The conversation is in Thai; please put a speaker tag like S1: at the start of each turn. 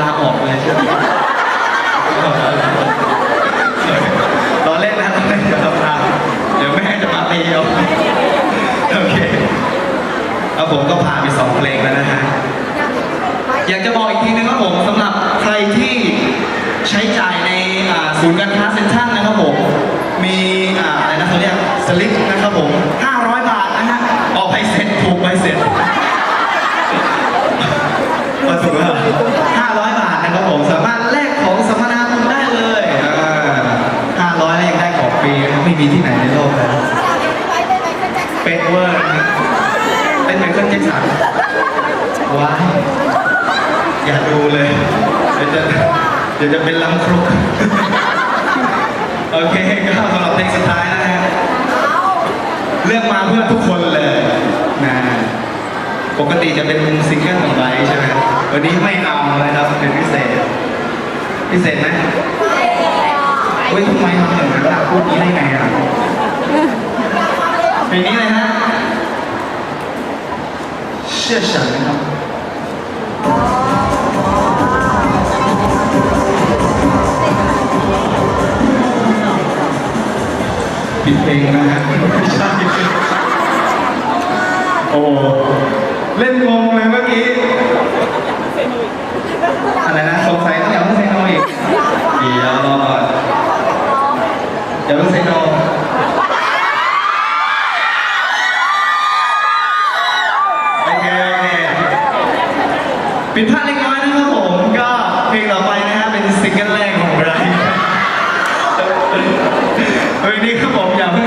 S1: ลาออกเลยใช่ไหมตอนเล่นนะตอนเล่นจะทำงาเดี๋ยวแม่จะมาตีเอาโอเคเอาผมก็ผ่านไปสองเพลงแล้วนะฮะ อยากจะบอกอีกทีนึงครับผมสำหรับใครที่ใช้จ่ายในศูนย์การค้าเซ็นทรัลนะครับผม มีอ่าอะไรนะเขาเรียกสลิปนะครับผม 500 บาทนะฮะออกใบเสร็จถูกใบเสร็จมาถูกแล้ว500 บาทนะครับผมสามารถแลกของสัมมนาคุณได้เลยอ่า500แล้วยังได้ของฟรี ไม่มีที่ไหนในโลกเลยเป็นเวอร์นะเป็นไมเคิลแจ็คสันว้าวอย่าดูเลย เดี๋ยวจะเดี๋ยวจะเป็นลำครุก โอเคก็สำหรับเพลงสุดท้ายนะฮะเลือกมาเพื่อทุกคนเลยนะปกติจะเป็นซิงเกิลของไบร์ทใช่ไหมวันนี้ไม่เอาเลยครับเป็นพิเศษ พิเศษไหมเฮ้ยทำไมทำอย่างนั้นล่ะ พูดนี้ได้ไงอะเพลงนี้เลยฮะเชื่อฉันนะครับผิดเพลงนะฮะไม่ใช่โอ้เล่นงงเลยเมื่อกี้อะไรนะสงสัยต้องอย่าเพิ่งเซโนอีกเดี๋ยวรอก่อน อย่าเพิ่งเซโดโอเคโอเคผิดพลาดเล็กน้อยนะครับผม ก็เพลงต่อไปนะฮะเป็นซิงเกิลแรกของเราวันนี้ครับผมอย่าเพิ่ง